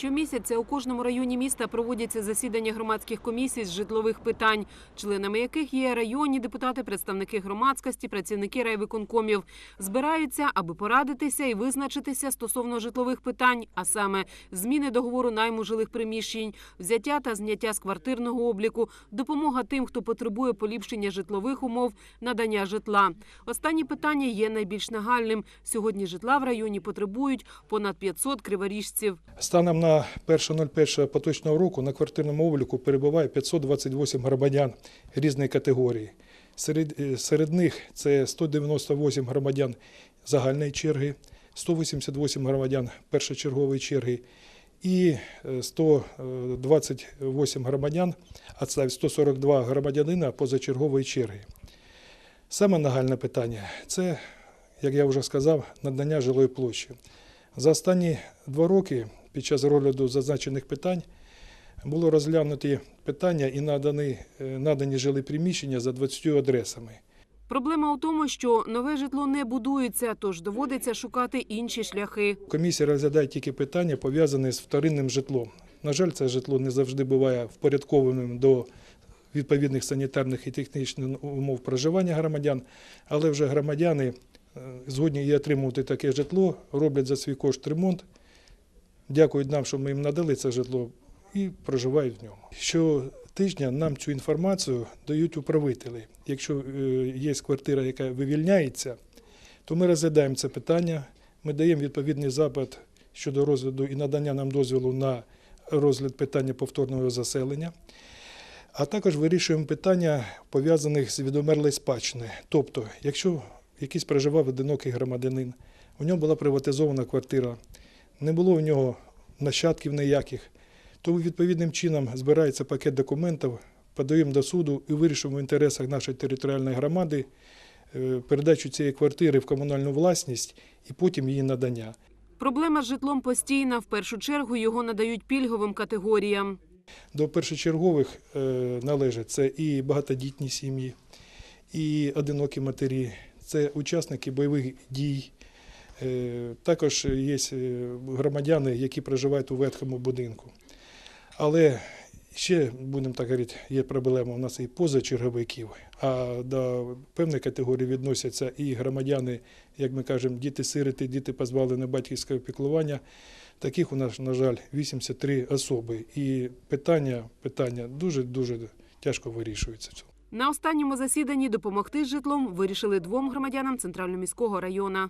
Щомісяця у кожному районі міста проводяться засідання громадських комісій з житлових питань, членами яких є районні депутати, представники громадськості, працівники райвиконкомів. Збираються, аби порадитися і визначитися стосовно житлових питань, а саме зміни договору найму жилих приміщень, взяття та зняття з квартирного обліку, допомога тим, хто потребує поліпшення житлових умов, надання житла. Останнє питання є найбільш нагальним. Сьогодні житла в районі потребують понад 500 криворіжців. Станом на 1.01 поточного року на квартирному обліку перебуває 528 громадян різної категорії. Серед, е, серед них це 198 громадян загальної черги, 188 громадян першочергової черги і е, 128 громадян, а це 142 громадянина позачергової черги. Саме нагальне питання це, як я вже сказав, надання жилої площі. За останні два роки під час розгляду зазначених питань було розглянуті питання і надані, е, надані жилі приміщення за 20 адресами. Проблема у тому, що нове житло не будується, тож доводиться шукати інші шляхи. Комісія розглядає тільки питання, пов'язані з вторинним житлом. На жаль, це житло не завжди буває впорядкованим до відповідних санітарних і технічних умов проживання громадян, але вже громадяни е, згодні і отримувати таке житло, роблять за свій кошт ремонт, дякують нам, що ми їм надали це житло і проживають в ньому. Щотижня нам цю інформацію дають управителі. Якщо е, є квартира, яка вивільняється, то ми розглядаємо це питання, ми даємо відповідний запит щодо розгляду і надання нам дозволу на розгляд питання повторного заселення. А також вирішуємо питання, пов'язаних з відомерлою спадщиною. Тобто, якщо якийсь проживав одинокий громадянин, у нього була приватизована квартира, не було у нього нащадків ніяких, то відповідним чином збирається пакет документів, подаємо до суду і вирішуємо в інтересах нашої територіальної громади е, передачу цієї квартири в комунальну власність і потім її надання. Проблема з житлом постійна. В першу чергу його надають пільговим категоріям. До першочергових е, належать це і багатодітні сім'ї, і одинокі матері, це учасники бойових дій. Е, Також є е, громадяни, які проживають у ветхому будинку. Але ще, будемо так говорити, є проблема у нас і позачерговиків, а до певної категорії відносяться і громадяни, як ми кажемо, діти-сироти, діти позбавлені батьківського піклування. Таких у нас, на жаль, 83 особи. І питання, питання дуже-дуже тяжко вирішується. На останньому засіданні допомогти з житлом вирішили двом громадянам центральноміського району.